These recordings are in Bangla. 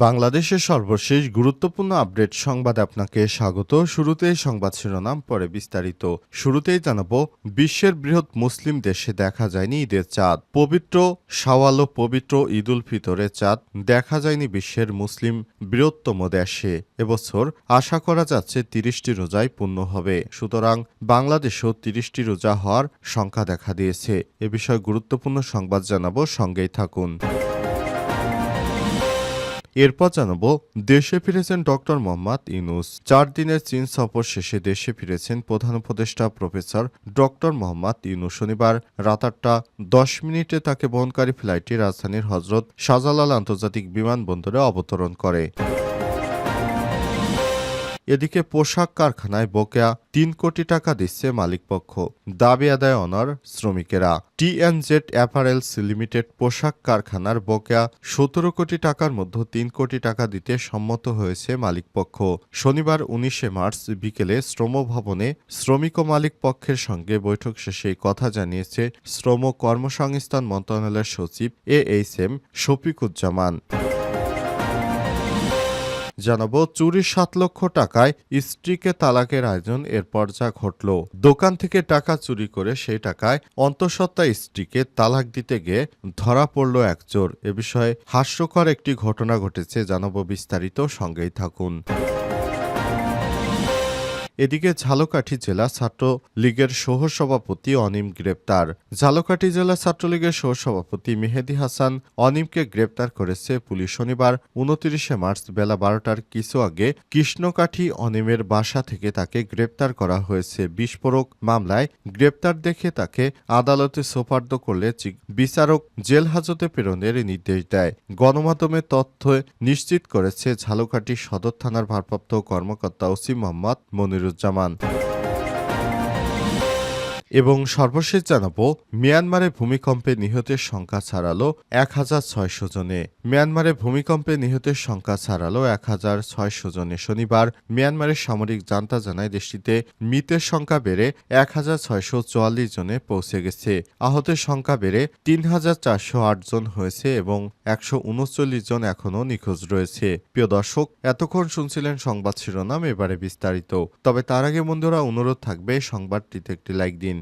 বাংলাদেশের সর্বশেষ গুরুত্বপূর্ণ আপডেট সংবাদ আপনাকে স্বাগত। শুরুতেই সংবাদ শিরোনাম, পরে বিস্তারিত। শুরুতেই জানাব, বিশ্বের বৃহৎ মুসলিম দেশে দেখা যায়নি ঈদের চাঁদ। পবিত্র সাওয়াল ও পবিত্র ঈদ উল ফিতরের চাঁদ দেখা যায়নি বিশ্বের মুসলিম বৃহত্তম দেশে। এবছর আশা করা যাচ্ছে তিরিশটি রোজায় পূর্ণ হবে। সুতরাং বাংলাদেশেও তিরিশটি রোজা হওয়ার সংখ্যা দেখা দিয়েছে। এ বিষয়ে গুরুত্বপূর্ণ সংবাদ জানাব, সঙ্গেই থাকুন। এরপর জানাব, দেশে ফিরেছেন ডক্টর মোহাম্মদ ইউনুস। চার দিনের চীন সফর শেষে দেশে ফিরেছেন প্রধান উপদেষ্টা প্রফেসর ডক্টর মোহাম্মদ ইউনুস। শনিবার রাত আটটা দশ মিনিটে তাকে বহনকারী ফ্লাইটটি রাজধানীর হজরত শাহজালাল আন্তর্জাতিক বিমানবন্দরে অবতরণ করে। এদিকে পোশাক কারখানায় বকেয়া তিন কোটি টাকা দিচ্ছে মালিকপক্ষ। দাবি আদায় অনার শ্রমিকেরা। টিএনজেড অ্যাপারেলস লিমিটেড পোশাক কারখানার বকেয়া সতেরো কোটি টাকার মধ্যে তিন কোটি টাকা দিতে সম্মত হয়েছে মালিকপক্ষ। শনিবার উনিশে মার্চ বিকেলে শ্রম ভবনে শ্রমিক ও মালিক পক্ষের সঙ্গে বৈঠক শেষে কথা জানিয়েছে শ্রম কর্মসংস্থান মন্ত্রণালয়ের সচিব এ এইচ এম শফিকুজ্জামান। জানাব, চুরি সাত লক্ষ টাকায় স্ত্রীকে তালাকের আয়োজন এরপর যা ঘটল। দোকান থেকে টাকা চুরি করে সেই টাকায় অন্তঃসত্ত্বা স্ত্রীকে তালাক দিতে গিয়ে ধরা পড়ল এক চোর। এ বিষয়ে হাস্যকর একটি ঘটনা ঘটেছে, জানাব বিস্তারিত, সঙ্গেই থাকুন। এদিকে ঝালকাঠি জেলা ছাত্র লীগের সহসভাপতি অনিম গ্রেপ্তার। ঝালকাঠি জেলা ছাত্রলীগের সহসভাপতি মেহেদি হাসান অনিমকে গ্রেপ্তার করেছে পুলিশ শনিবার, উনত্রিশে মার্চ বেলা বারোটার কিছু আগে কৃষ্ণকাঠি অনিমের বাসা থেকে তাকে গ্রেপ্তার করা হয়েছে। বিস্ফোরক মামলায় গ্রেপ্তার দেখে তাকে আদালতে সোপার্দ করলে বিচারক জেল হাজতে প্রেরণের নির্দেশ দেয়। গণমাধ্যমে তথ্য নিশ্চিত করেছে ঝালকাঠি সদর থানার ভারপ্রাপ্ত কর্মকর্তা ওসি মোহাম্মদ 있었자만 এবং সর্বশেষ জানাব, মিয়ানমারে ভূমিকম্পে নিহতের সংখ্যা ছাড়ালো এক হাজার ছয়শো জনে। মিয়ানমারে ভূমিকম্পে নিহতের সংখ্যা ছাড়ালো এক হাজার ছয়শো জনে। শনিবার মিয়ানমারের সামরিক জান্তা জানায় দেশটিতে মৃতের সংখ্যা বেড়ে এক হাজার ছয়শো চুয়াল্লিশ জনে পৌঁছে গেছে। আহতের সংখ্যা বেড়ে তিন হাজার চারশো আট জন হয়েছে এবং একশো উনচল্লিশ জন এখনও নিখোঁজ রয়েছে। প্রিয় দর্শক, এতক্ষণ শুনছিলেন সংবাদ শিরোনাম, এবারে বিস্তারিত। তবে তার আগে বন্ধুরা, অনুরোধ থাকবে, সংবাদটিতে একটি লাইক দিন।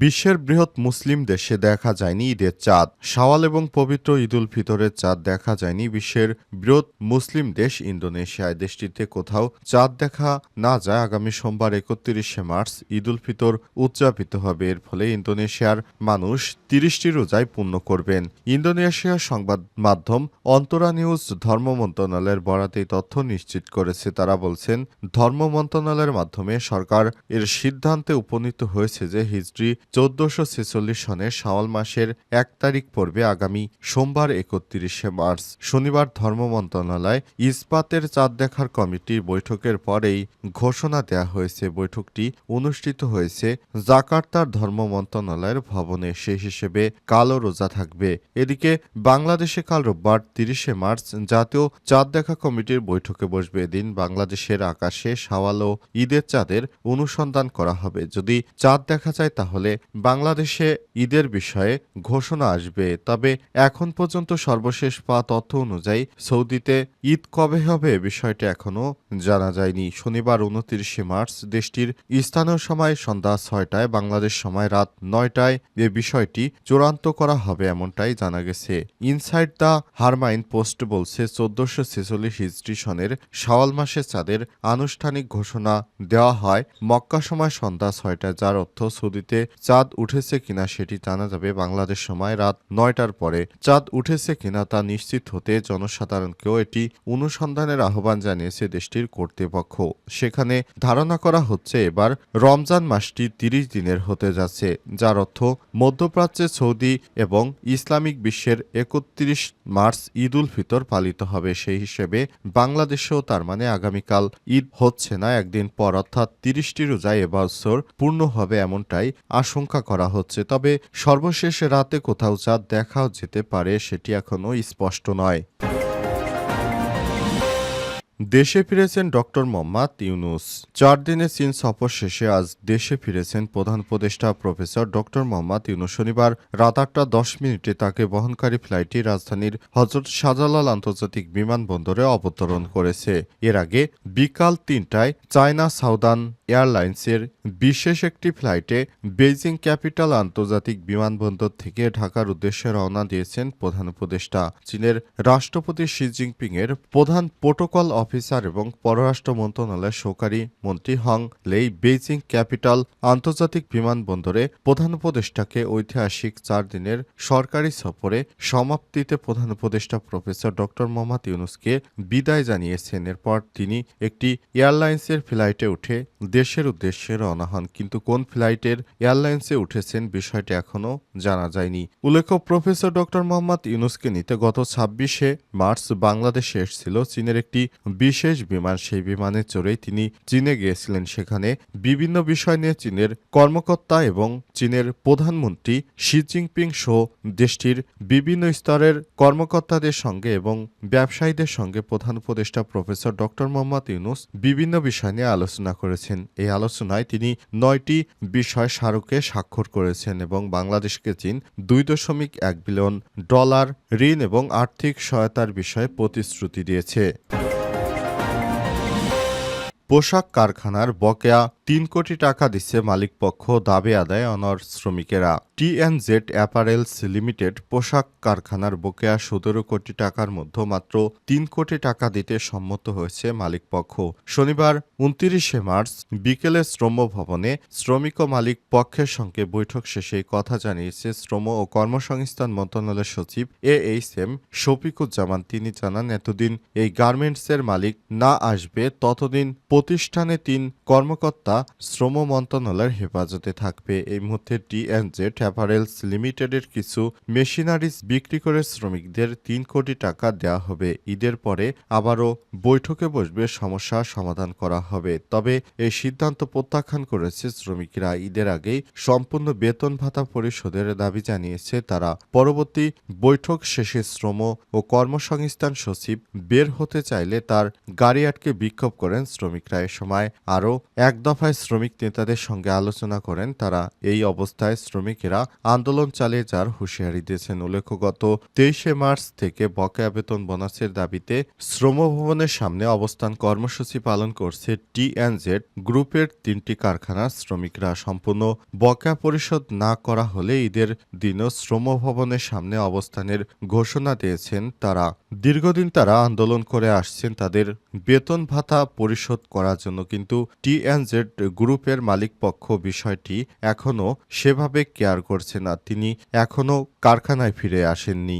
বিশ্বের বৃহৎ মুসলিম দেশে দেখা যায়নি ঈদের চাঁদ। শাওয়াল এবং পবিত্র ঈদুল ফিতরের চাঁদ দেখা যায়নি বিশ্বের বৃহৎ মুসলিম দেশ ইন্দোনেশিয়ায়। দেশটিতে কোথাও চাঁদ দেখা না যায়। আগামী সোমবার একত্রিশে মার্চ ঈদুল ফিতর উদযাপিত হবে। এর ফলে ইন্দোনেশিয়ার মানুষ তিরিশটি রোজায় পূর্ণ করবেন। ইন্দোনেশিয়ার সংবাদ মাধ্যম অন্তরা নিউজ ধর্ম মন্ত্রণালয়ের বরাতে তথ্য নিশ্চিত করেছে। তারা বলছেন, ধর্ম মন্ত্রণালয়ের মাধ্যমে সরকার এর সিদ্ধান্তে উপনীত হয়েছে যে হিজড়ি চোদ্দশো ছেচল্লিশ সনের শাওয়াল মাসের এক তারিখ পড়বে আগামী সোমবার একত্রিশে মার্চ শনিবার ধর্ম মন্ত্রণালয় ইস্পাতের চাঁদ দেখার কমিটির বৈঠকের পরেই ঘোষণা দেয়া হয়েছে। বৈঠকটি অনুষ্ঠিত হয়েছে জাকার্তার ধর্ম মন্ত্রণালয়ের ভবনে। সেই হিসেবে কালো রোজা থাকবে। এদিকে বাংলাদেশে কাল রোববার তিরিশে মার্চ জাতীয় চাঁদ দেখা কমিটির বৈঠকে বসবে। এদিন বাংলাদেশের আকাশে শাওয়াল ও ঈদের চাঁদের অনুসন্ধান করা হবে। যদি চাঁদ দেখা যায় তাহলে বাংলাদেশে ঈদের বিষয়ে ঘোষণা আসবে। তবে এখন পর্যন্ত সর্বশেষ পাওয়া তথ্য অনুযায়ী সৌদিতে ঈদ কবে হবে বিষয়টি এখনও জানা যায়নি। শনিবার উনত্রিশে মার্চ দেশটির স্থানীয় সময় সন্ধ্যা ছয়টায়, বাংলাদেশ সময় রাত নয়টায় এ বিষয়টি চূড়ান্ত করা হবে এমনটাই জানা গেছে। ইনসাইড দ্য হারমাইন পোস্ট বলছে, চোদ্দশো ছেচল্লিশ হিজড়ি সনের মাসে চাঁদের আনুষ্ঠানিক ঘোষণা দেওয়া হয়। মক্কা সময় সন্ধ্যা ছয়টায়, যার অর্থ সৌদিতে চাঁদ উঠেছে কিনা সেটি জানা যাবে বাংলাদেশ সময় রাত নয়টার পরে। চাঁদ উঠেছে কিনা তা নিশ্চিত হতে জনসাধারণকেও এটি অনুসন্ধানের আহ্বান জানিয়েছে দেশটির কর্তৃপক্ষ। সেখানে ধারণা করা হচ্ছে এবার রমজান মাসটি তিরিশ দিনের হতে যাচ্ছে, যার অর্থ মধ্যপ্রাচ্যে সৌদি এবং ইসলামিক বিশ্বের একত্রিশ মার্চ ঈদ উল ফিতর পালিত হবে। সেই হিসেবে বাংলাদেশেও তার মানে আগামীকাল ঈদ হচ্ছে না, একদিন পর, অর্থাৎ তিরিশটি রোজা এবছর পূর্ণ হবে এমনটাই আশঙ্কা করা হচ্ছে। তবে সর্বশেষ রাতে কোথাও চাঁদ দেখাও যেতে পারে সেটি এখনও স্পষ্ট নয়। দেশে ফিরেছেন ডক্টর মোহাম্মদ ইউনুস। চার দিনের চীন সফর শেষে আজ দেশে ফিরেছেন প্রধান উপদেষ্টা প্রফেসর ডক্টর মোহাম্মদ ইউনুস। শনিবার রাত আটটা দশ মিনিটে তাকে বহনকারী ফ্লাইটটি রাজধানীর হজরত শাহজালাল আন্তর্জাতিক বিমানবন্দরে অবতরণ করেছে। এর আগে বিকাল তিনটায় চায়না সাউদার্ন এয়ারলাইন্সের বিশেষ একটি ফ্লাইটে বেইজিং ক্যাপিটাল আন্তর্জাতিক বিমানবন্দর থেকে ঢাকার উদ্দেশ্যে রওনা দিয়েছেন প্রধান উপদেষ্টা। চীনের রাষ্ট্রপতি শি জিনপিং এর প্রধান প্রোটোকল অফিসার এবং পররাষ্ট্র মন্ত্রণালয়ের সহকারী মন্ত্রী হং লেই বেইজিং ক্যাপিটাল আন্তর্জাতিক বিমানবন্দরে প্রধান উপদেষ্টাকে ঐতিহাসিক চার দিনের সরকারি সফরে সমাপ্তিতে প্রধান উপদেষ্টা প্রফেসর ডক্টর মোহাম্মদ ইউনুসকে বিদায় জানিয়েছেন। এরপর তিনি একটি এয়ারলাইন্সের ফ্লাইটে উঠে দেশের উদ্দেশ্যে রওনা হন, কিন্তু কোন ফ্লাইটের এয়ারলাইন্সে উঠেছেন বিষয়টি এখনও জানা যায়নি। উল্লেখ্য, প্রফেসর ডক্টর মোহাম্মদ ইউনুসকে নিতে গত ছাব্বিশে মার্চ বাংলাদেশে এসেছিল চীনের একটি বিশেষ বিমান। সেই বিমানে চড়েই তিনি চীনে গিয়েছিলেন। সেখানে বিভিন্ন বিষয় নিয়ে চীনের কর্মকর্তা এবং চীনের প্রধানমন্ত্রী শি জিনপিং সহ দেশটির বিভিন্ন স্তরের কর্মকর্তাদের সঙ্গে এবং ব্যবসায়ীদের সঙ্গে প্রধান উপদেষ্টা প্রফেসর ডক্টর মোহাম্মদ ইউনুস বিভিন্ন বিষয় নিয়ে আলোচনা করেছেন। এই আলোচনায় তিনি নয়টি বিষয় স্মারকে স্বাক্ষর করেছেন এবং বাংলাদেশকে চীন দুই দশমিক এক বিলিয়ন ডলার ঋণ এবং আর্থিক সহায়তার বিষয়ে প্রতিশ্রুতি দিয়েছে। পোশাক কারখানার বকেয়া তিন কোটি টাকা দিচ্ছে মালিকপক্ষ দাবি আদায় অনর শ্রমিকেরা। টিএনজেড অ্যাপারেলস লিমিটেড পোশাক কারখানার বকেয়া সতেরো কোটি টাকার মধ্যে মাত্র তিন কোটি টাকা দিতে সম্মত হয়েছে মালিকপক্ষ। শনিবার উনত্রিশে মার্চ বিকেলে শ্রম ভবনে শ্রমিক ও মালিক পক্ষের সঙ্গে বৈঠক শেষে কথা জানিয়েছে শ্রম ও কর্মসংস্থান মন্ত্রণালয়ের সচিব এ এইচ এম শফিকুজ্জামান। তিনি জানান, এতদিন এই গার্মেন্টসের মালিক না আসবে, ততদিন প্রতিষ্ঠানে তিন কর্মকর্তা শ্রম মন্ত্রণালয়ের হেফাজতে থাকবে। এই মুহূর্তে টিএনজেড অ্যাপারেলস লিমিটেডের কিছু মেশিনারিজ বিক্রি করে শ্রমিকদের তিন কোটি টাকা দেওয়া হবে। ঈদের পরে আবারও বৈঠকে বসবে, সমস্যা সমাধান করা হবে। তবে এই সিদ্ধান্ত প্রত্যাখ্যান করেছে শ্রমিকরা। ঈদের আগেই সম্পূর্ণ বেতন ভাতা পরিশোধের দাবি জানিয়েছে তারা। পরবর্তী বৈঠক শেষে শ্রম ও কর্মসংস্থান সচিব বের হতে চাইলে তার গাড়ি আটকে বিক্ষোভ করেন শ্রমিকরা। এ সময় আরও এক দফায় শ্রমিক নেতাদের সঙ্গে আলোচনা করেন তারা। এই অবস্থায় শ্রমিকেরা আন্দোলন চালিয়ে যার হুঁশিয়ারি দিয়েছেন। উল্লেখ্য, গত তেইশে মার্চ থেকে বকেয়া বেতন বোনাসের দাবিতে শ্রম ভবনের সামনে অবস্থান কর্মসূচি পালন করছে টিএনজেড গ্রুপের তিনটি কারখানার শ্রমিকরা সম্পূর্ণ বকেয়া পরিশোধ না করা হলে ঈদের দিনও শ্রম ভবনের সামনে অবস্থানের ঘোষণা দিয়েছেন তারা। দীর্ঘদিন তারা আন্দোলন করে আসছেন তাদের বেতন ভাতা পরিশোধ করার জন্য, কিন্তু টিএনজেড গ্রুপের মালিকপক্ষ বিষয়টি এখনও সেভাবে কেয়ার করছে না। তিনি এখনও কারখানায় ফিরে আসেননি।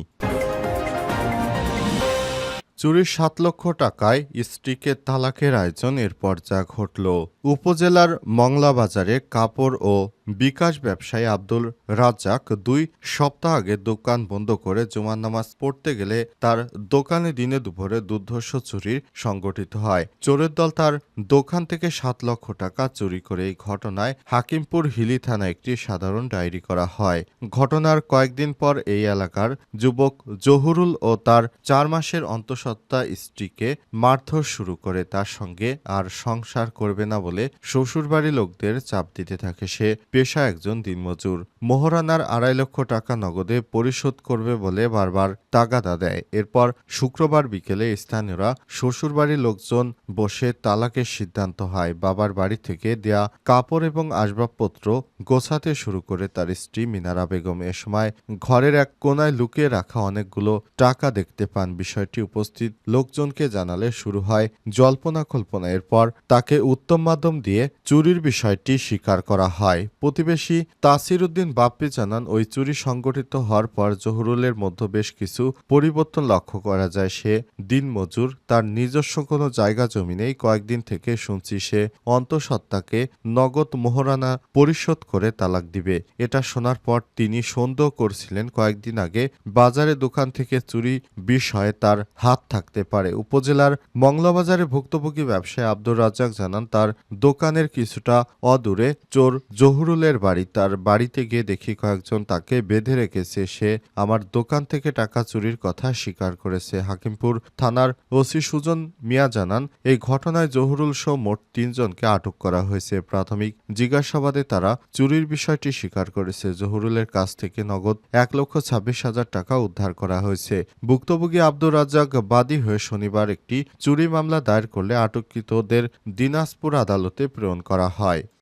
চুরির সাত লক্ষ টাকায় স্ত্রীকে তালাকের আয়োজন, এরপর যা ঘটল। উপজেলার মংলা বাজারে কাপড় ও বিকাশ ব্যবসায়ী আব্দুল রাজ্জাক দুই সপ্তাহ আগে দোকান বন্ধ করে জুমার নামাজ পড়তে গেলে তার দোকানে দিনে দুপুরে দুর্ধর্ষ চুরি সংগঠিত হয়। চোরের দল তার দোকান থেকে সাত লক্ষ টাকা চুরি করে এই ঘটনায় হাকিমপুর হিলি থানায় একটি সাধারণ ডায়েরি করা হয়। ঘটনার কয়েকদিন পর এই এলাকার যুবক জহুরুল ও তার চার মাসের অন্তঃসত্ত্বা স্ত্রীকে মারধর শুরু করে। তার সঙ্গে আর সংসার করবে না বলে শ্বশুরবাড়ি লোকদের চাপ দিতে থাকে সে পেশা একজন দিনমজুর। মোহরানার আড়াই লক্ষ টাকা নগদে পরিশোধ করবে বলে বারবার তাগাদা দেয়। এরপর শুক্রবার বিকেলে স্থানীয়রা শ্বশুরবাড়ির লোকজন বসে তালাকের সিদ্ধান্ত হয়। বাবার বাড়ি থেকে দেয়া কাপড় এবং আসবাবপত্র গোছাতে শুরু করে তার স্ত্রী মিনারা বেগম। এ সময় ঘরের এক কোনায় লুকিয়ে রাখা অনেকগুলো টাকা দেখতে পান। বিষয়টি উপস্থিত লোকজনকে জানালে শুরু হয় জল্পনা কল্পনা। এরপর তাকে উত্তম মাধ্যম মাধ্যম দিয়ে চুরির বিষয়টি স্বীকার করা হয়। প্রতিবেশী তাসির উদ্দিন বাপ্পি জানান, ওই চুরি সংগঠিত হওয়ার পর জহুরুলের মধ্যে বেশ কিছু পরিবর্তন লক্ষ্য করা যায়। সে দিনমজুর, তার নিজস্ব কোনো জায়গা জমি নেই। কয়েকদিন থেকে শুনছি সে অন্তঃসত্ত্বাকে নগদ মোহরানা পরিশোধ করে তালাক দিবে। এটা শোনার পর তিনি সন্দেহ করছিলেন, কয়েকদিন আগে বাজারে দোকান থেকে চুরি বিষয়ে তার হাত থাকতে পারে। উপজেলার মংলাবাজারে ভুক্তভোগী ব্যবসায়ী আব্দুর রাজ্জাক জানান, তার দোকানের কিছুটা অদূরে চোর জহুরুলের বাড়ি, তার বাড়িতে গিয়ে দেখি কয়েকজন তাকে বেঁধে রেখেছে। সে আমার দোকান থেকে টাকা চুরির কথা স্বীকার করেছে। হাকিমপুর থানার ওসি সুজন মিয়া জানান, এই ঘটনায় জহুরুল সহ মোট তিনজনকে আটক করা হয়েছে। প্রাথমিক জিজ্ঞাসাবাদে তারা চুরির বিষয়টি স্বীকার করেছে। জহুরুলের কাছ থেকে নগদ এক লক্ষ ছাব্বিশ হাজার টাকা উদ্ধার করা হয়েছে। ভুক্তভোগী আব্দুর রাজ্জাক বাদী হয়ে শনিবার একটি চুরি মামলা দায়ের করলে আটককৃতদের দিনাজপুর আদালতে প্রেরণ করা হয়